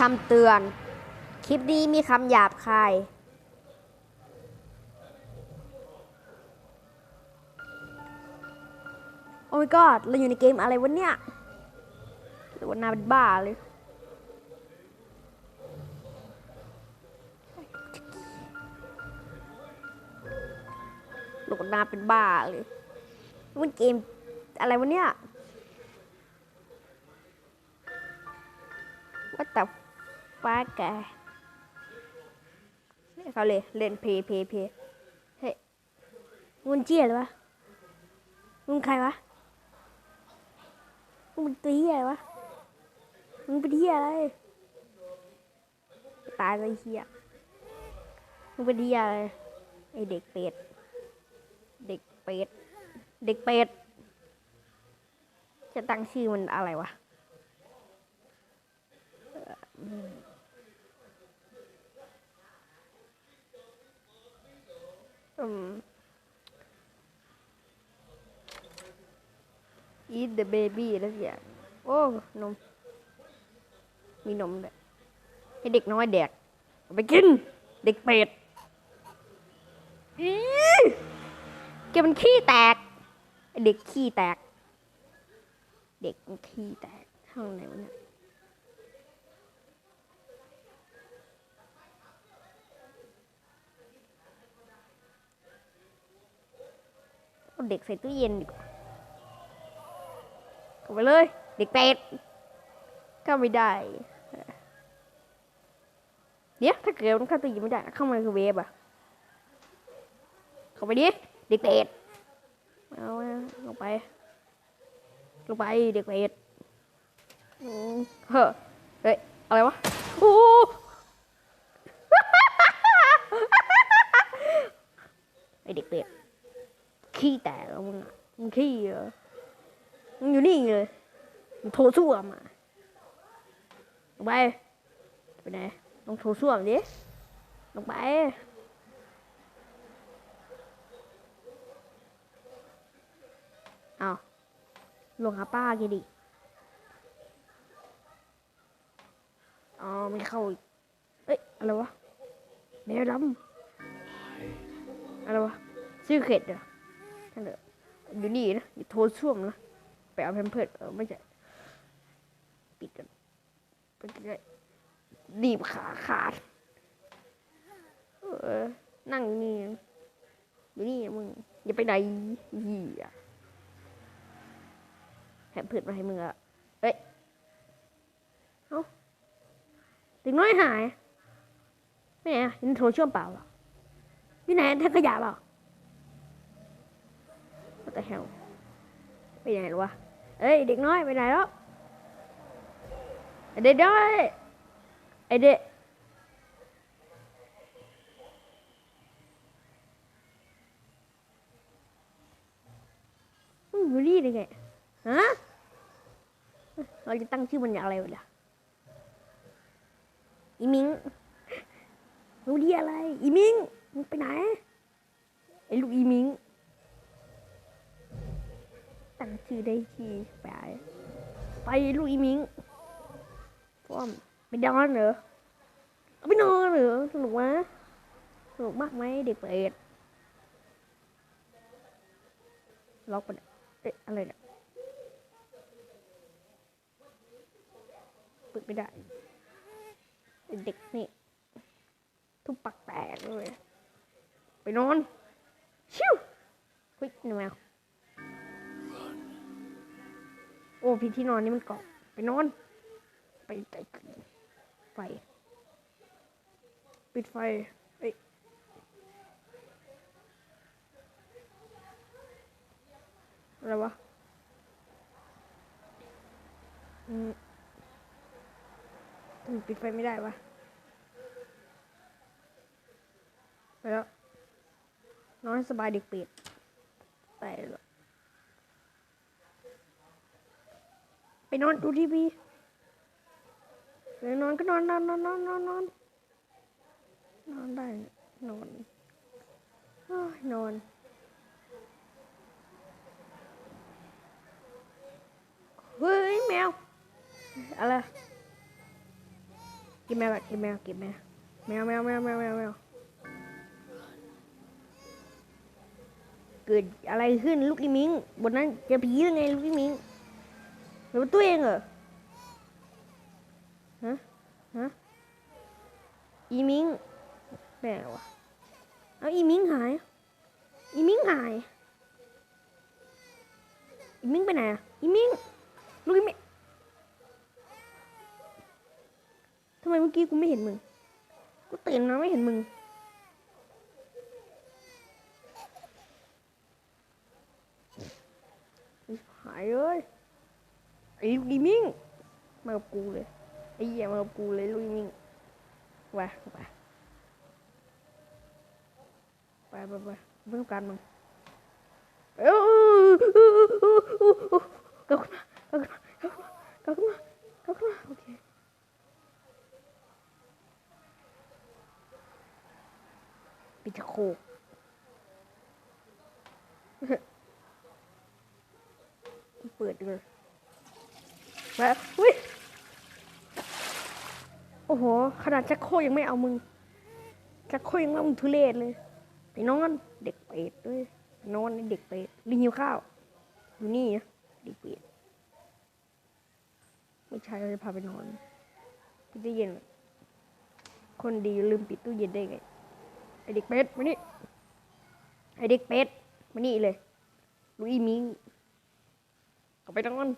คำเตือน คลิปนี้มีคำหยาบคาย โอ้ my god เราอยู่ในเกมอะไรวะเนี่ยหรือว่านาเป็นบ้าเลย หลกนาเป็นบ้าเลยมันเกมอะไรวะเนี่ยว่า แต่ฟ้าแกเขาเลยเล่นเพย์เพย์เพย์เฮ้ยมึงเจี๊ยหรือวะมึงใครวะมึงเป็นตัวเหี้ยอะไรวะมึงเป็นเหี้ยอะไรตายเลยเหี้ยมึงเป็นเหี้ยอะไรไอเด็กเป็ดเด็กเป็ดเด็กเป็ดจะตั้งชื่อมันอะไรวะ อืม eat the baby แล้วสิอย่างโอ้ นม มีนมด้วยให้เด็กน้อยแดกไปกิน เด็กเป็ดอีแกมันขี้แตก เด็กขี้แตก เด็กขี้แตกข้างไหนวะเนี่ย เอาเด็กใส่ตู้เย็นดีกว่าเข้าไปเลย เด็กเป็ดเข้าไม่ได้ เดี๋ยวถ้าเกิดมันเข้าตู้เย็นไม่ได้เข้ามาคือเวฟอะเข้าไปดิเด็กเป็ดเอาลงไปลงไปเด็กเป็ดเฮ้อเฮ้ยอะไรวะโอ้ไอเด็กเป็ด ขี้แตกแล้วมึงอะมึงขี้เหรอมึงอยู่นี่เลยมึงโถส้วมอะลงไปไปไหนลงโถส้วมดิลงไปเอาลงหาป้าแกดิอ๋อไม่เข้าอีกเอ้ยอะไรวะแมวดำอะไรวะซื้อเข็ดเหรอ นั่นแหละอยู่นี่นะอยู่โทรช่วมนะไปเอาแพมเพิร์ดเออไม่ใช่ปิดกันไปกันเลยดีบขาขาดเออนั่งนี่อยู่นี่นะมึงอย่าไปไหนเหี้ยแพมเพิร์ดมาให้มึงอะเอ้ยเอ้าเด็กน้อยหายไม่ไหนอะยังโทรช่วมเปล่าหรอที่ไหนแทงขยะเปล่า What the hell ไปไหนหรอวะเอ้ยเด็กน้อยไปไหนแล้วไอเด็กน้อยไอเด็กมึงอยู่นี่ได้ไงฮะเราจะตั้งชื่อมันอย่างอะไรวะล่ะอีมิงรู้ดีอะไร อีมิงมึงไปไหนไอ้ลูกอีมิง ตั้งชื่อได้ทีไปไปลูกอีมิงพ่อมไปนอนเหรอไปนอนเหรอสนุกไหมสนุกมากไหมเด็กเปรตล็อกไปเอ๊ะอะไรเนี่ยปิดไม่ได้ เด็กนี่ทุบปักแตกเลย ไปนอน ชิวเฮ้ยนี่แมว โอ้พี่ที่นอนนี่มันเกาะไปนอน ไปไกลไฟ ปิดไฟเอ้ยอะไรวะอืมทำไมปิดไฟไม่ได้วะไปแล้วนอนให้สบายเด็กเปียกไปแล้ว ไปนอนดูทีวีไปนอนก็นอนนอนนอนนอนนอนนอนนอนได้นอนนอน เฮ้ยแมว อะไร กินแมวกินแมวกินแมวแมวแมวแมวแมวแมวแมวเกิดอะไรขึ้นลูกอีมิงบนนั้นจอผีหรือไงลูกอีมิง หรือว่าตัวเองเหรอ ฮะ ฮะ อีมิงแม่วะเอาอีมิงหาย อีมิงหาย อีมิงไปไหนอะ อีมิงลูกอีมิงทำไมเมื่อกี้กูไม่เห็นมึง กูตื่นมาไม่เห็นมึงหายเลย ไอ้ลูกอีมิงมากับกูเลยไอ้เหี้ยมากับกูเลยลูกอีมิงไปไปไปไปไปเรื่องการมึงเอ้ากลับขึ้นมากลับขึ้นมากลับขึ้นมากลับขึ้นมาโอเคปิดจะโคกเปิดเลย แบบอุ้ย โอ้โห ขนาดชักโคยังไม่เอามึงชักโคยังไม่เอามึงทุเรศเลย ไปนอนเด็กเป็ดด้วยนอนเด็กเป็ดลิงหิวข้าว อยู่นี่นะเด็กเป็ดไม่ใช่เราจะพาไปนอนปิดตู้เย็น คนดีลืมปิดตู้เย็นได้ไง ไอเด็กเป็ดมานี่ ไอเด็กเป็ดมานี่เลยลุยมิงเอาไปนอน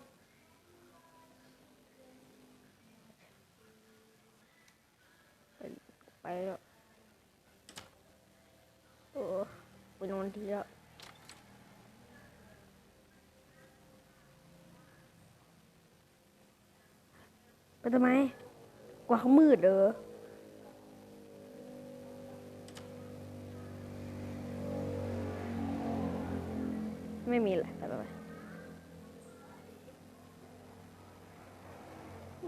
ไปแล้ว โอ้ไปนอนทีแล้วไปทำไม กว่าเขามืดเด้อไม่มีแหละไปไปไป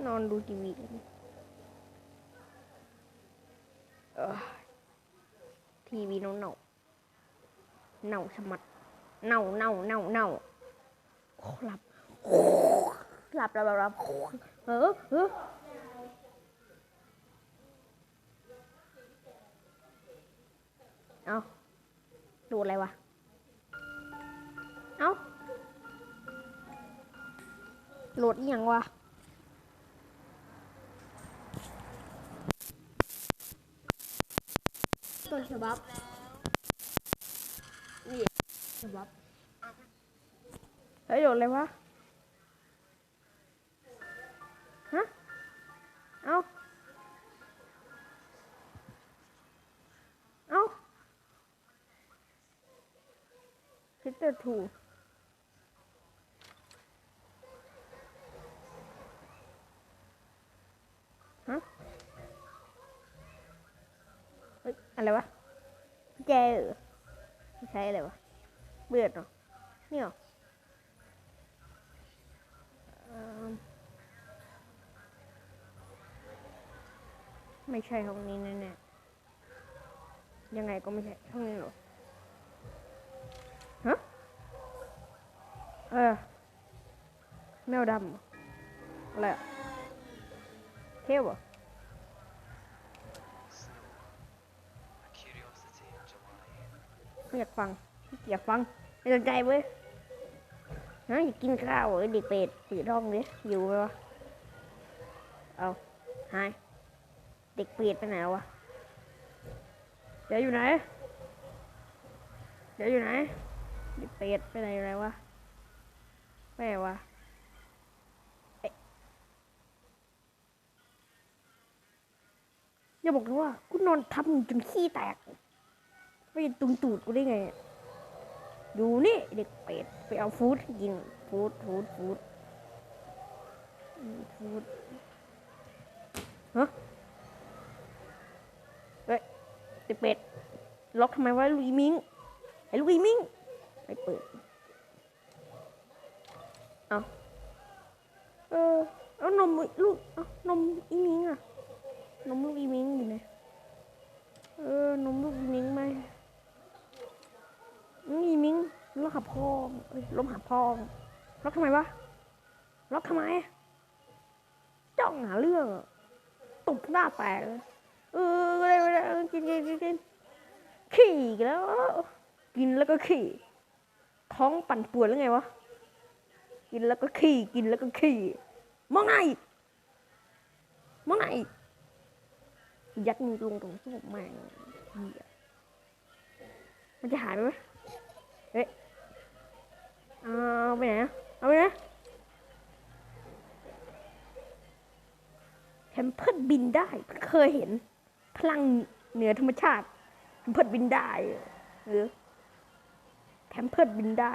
นอนดูทีวีกัน ทีวีเน่าเน่าเน่าชะมัดเน่าเน่าเน่าเน่าหลับหลับหลับหลับเออเออเอาดูอะไรวะ เอาโหลดอหย่างวะ ต้นฉบับนี่ฉบับเฮ้ยโดนเลยวะฮะเอาเอาคิดเตอร์ถูฮะ เฮ้ย อะไรวะกุญแจเหรอไม่ใช่ อะไรวะเบือดเหรอนี่เหรอไม่ใช่ห้องนี้แน่ๆยังไงก็ไม่ใช่ห้องนี้หรอฮะเออแมวดำอะไรอะเทพเหรอ Curiosity in July. ไม่อยากฟังอยากฟังไม่สนใจเว้ยฮะอยากกินข้าวเหรอเด็กเป็ดปิดห้องดิอยู่ไหมวะเอาหายเด็กเป็ดไปไหนวะเดี๋ยวอยู่ไหนเดี๋ยวอยู่ไหนเด็กเป็ดไปไหนอะไรวะไปไหนวะเอ๊ะอย่าบอกนะว่ากูนอนทับจนขี้แตก ไปตุงตูดกูได้ไงอยู่นี่เด็กเป็ดไปเอาฟู้ดกินฟู้ดฟู้ดฟู้ดฟู้ดฮะเฮ้ยเด็กเป็ดล็อกทำไมวะลูกอีมิงไอ้ลูกอีมิงไปเปิดเอาเออเอานมลูกเอานมอีมิงอะนมลูกอีมิงอยู่ไหนเออนมลูกอีมิงไหม นี่มิงล็อกหาพ่อเอ้ยล้มหาพ่อล็อกทำไมวะล็อกทำไมจ้องหาเรื่องตบหน้าแตกเลยเอออะไรอะไรกินกินกินกินขี่อีกแล้ว กินแล้วก็ขี่ ท้องปั่นป่วนแล้วไงวะ กินแล้วก็ขี่ กินแล้วก็ขี่ มองไหนมองไหนยัดมือลงตรงที่ผมแม่งมันจะหายไปไหม เฮ้ยเอาไปไหนอะเอาไปไหนแฮมเพิร์ดบินได้ เคยเห็น พลังเหนือธรรมชาติแฮมเพิร์ดบินได้เออแฮมเพิร์ดบินได้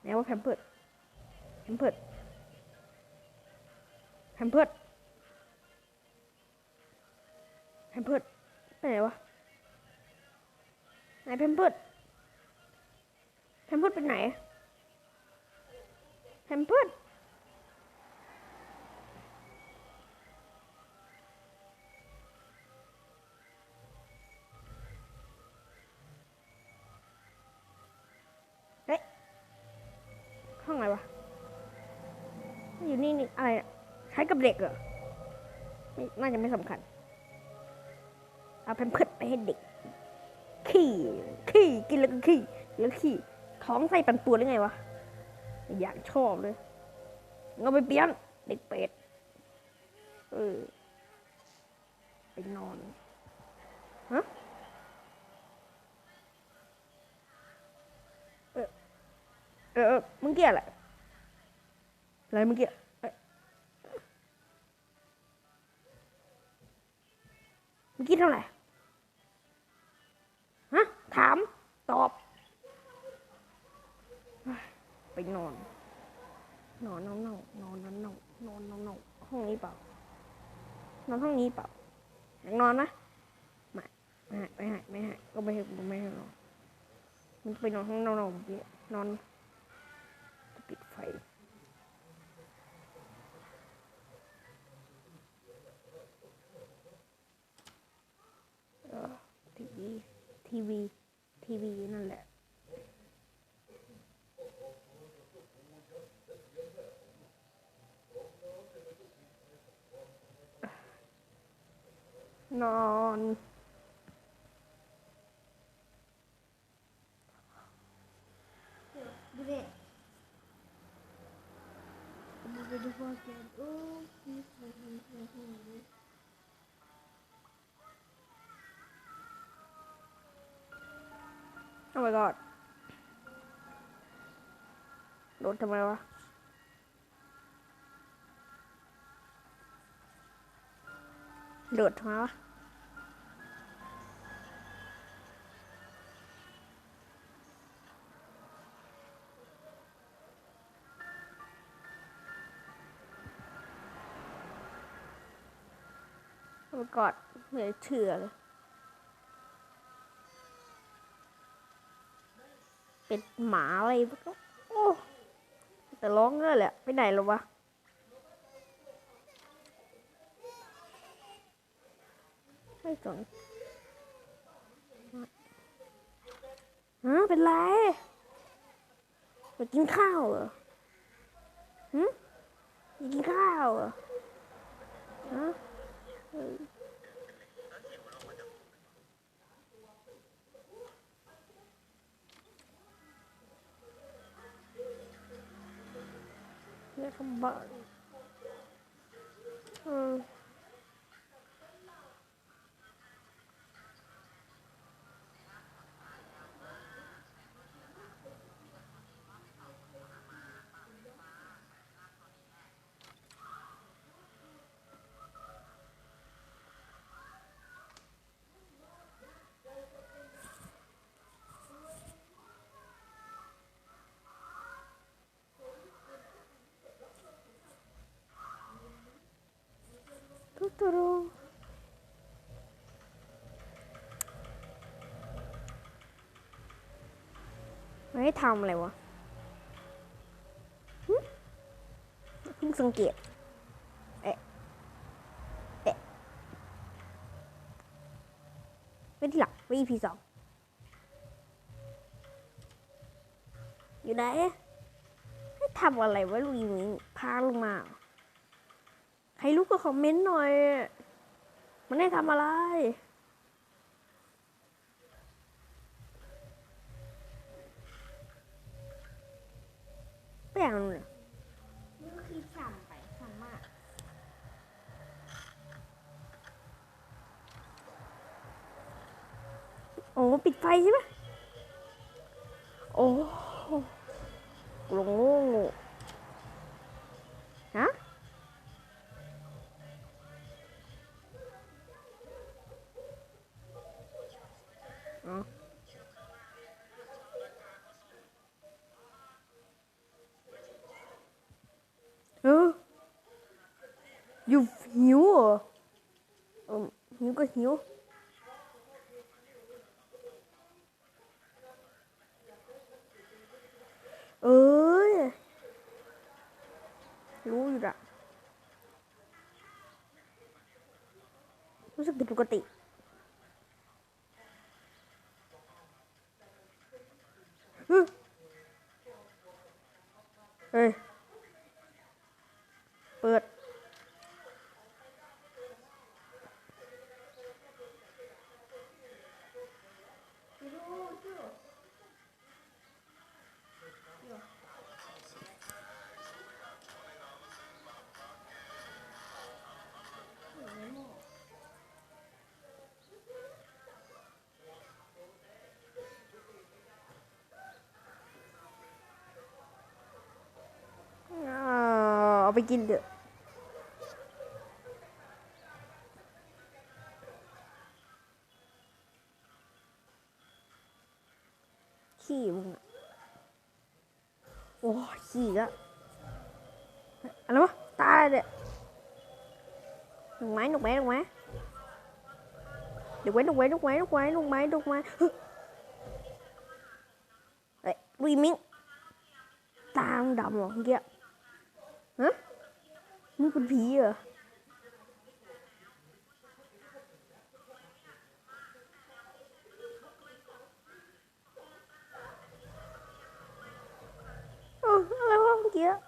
ไหนว่าแฮมเพิร์ดแฮมเพิร์ดแฮมเพิร์ดแฮมเพิร์ดไปไหนวะไหนแฮมเพิร์ด แฮมเพิร์ดไปไหนแฮมเพิร์ดเฮ้ยห้องอะไรวะ อยู่นี่นี่อะไรอะใช้กับเด็กเหรอไม่น่าจะไม่สำคัญ เอาแพมเพิร์ดไปให้เด็ก ขี่ ขี่ กินแล้วก็ขี่ แล้วขี่ ท้องใส่ปันป่วนหรือไงวะ อยากชอบเลยเอาไปเปลี่ยนเด็กเป็ด เออ ไปนอน ฮะเออ เออเออมึงเกลียอะไรอะไรเมื่อกี้เมื่อกี้เท่าไหร่ ฮะ ถาม ตอบ ไปนอน นอนนอนนอนนอนนอนนอนนอนนอนนอนห้องนี้เปล่านอนห้องนี้เปล่าอยากนอนไหมไม่ไม่ให้ไม่ให้ไม่ห้ก็ไม่ให้ไม่ให้นอนมันจะไปนอนห้องนอนนอนนอนจะปิดไฟทีวีทีวีทีวีนั่นแหละ นอนดูเด็ดูไปดูว่าแกโอ้ยโอ้ my god โดนทำไมวะโดดทำไมวะ โอ้ my god เหนื่อยเถื่อเลย เป็นหมาอะไรก็โอ้แต่ร้องด้วยแหละไปไหนแล้ววะไม่สนฮะเป็นไรไปกินข้าวเหรอหืมกินข้าวเหรอฮะ ừ. không bận ừ. ให้ทำอะไรวะหึเพิ่งสังเกต เอ๊ะ เอ๊ะไม่ที่หลักวีพีสองอยู่ไหนให้ทำอะไรวะลุยมึงพาลงมา ใครรู้ก็คอมเมนต์หน่อย มันได้ทำอะไร แป้งมันเนี่ยนี่ก็คือสั่นไปสั่นมากโอ้ปิดไฟใช่ไหมโอ้กลงโง่ You viewer. Um, những cái nhiều. ơi. Lui ra Masuk gitu keti Hmm Eh Ber เอาไปกินเดือ。 อ้ยขี้อีกอะอะไรวะตาอะไรเนี่ยหนุกไหมหนุกไหมหนุกไหมหนุกไหมหนุกไหมหนุกไหมหนุกไหมหนุกไหมหนุกไหมเฮ้ยเฮ้ยวีมิงตามึงดำเหรอเมื่อกี้ฮะมึงเป็นผีเหรอเอ เมื่อกี้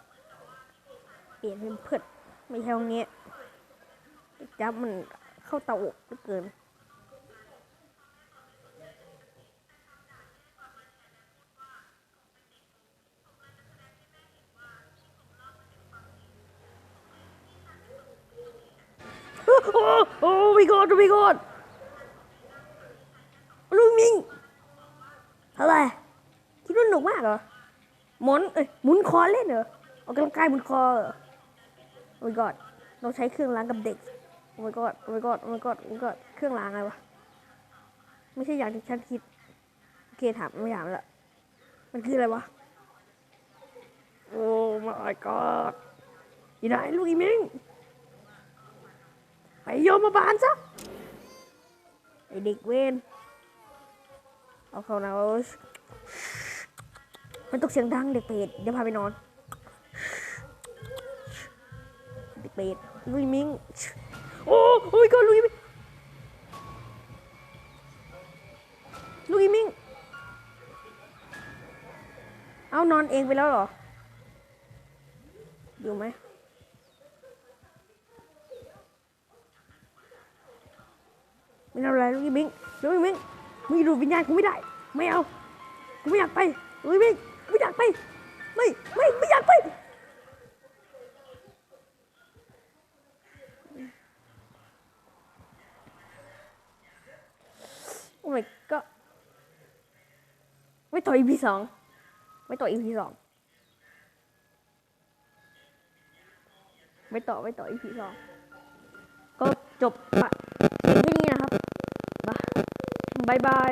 เปลี่ยนเป็นเพื่อนไม่ใช่ตรงนี้จับมันเข้าเตาอบเหลือเกินโอ้โอ้โอ้ my god โอ้ my god ลุงมิงอะไรคิดว่าหนุกมากเหรอ หมุนเอ้ยหมุนคอเล่นเหรอออกกำลังกายหมุนคอเหรอโอ้ my god เราใช้เครื่องล้างกับเด็กโอ้ my god โอ้ my god โอ้ my god โอ้ my god เครื่องล้างอะไรวะไม่ใช่อย่างที่ฉันคิดโอเคถามไม่ถามละมันคืออะไรวะโอ้ my god อยู่ไหนลูกอีมิงไปโยมมาบาลซะไอเด็กเวนเอาเขานะเอา มันตกเสียงดังเด็กเปรตเดี๋ยวพาไปนอน เด็กเปรตลุยมิงโอ้โอ้ยก็ลุยมิงลุยมิงเอานอนเองไปแล้วเหรอ อยู่ไหมไม่เอาอะไรลูกอีมิงลูกอีมิงมึงดูวิญญาณกูไม่ได้ ไม่เอา กูไม่อยากไปลูกอีมิงากไป ไม่ ไม่ ไม่อยากไป โอ้ my god ไม่ต่อ EP สอง ไม่ต่อ EP สอง ไม่ต่อ ไม่ต่อ EP สอง ก็จบอะเพียงแค่นี้นะครับบายบาย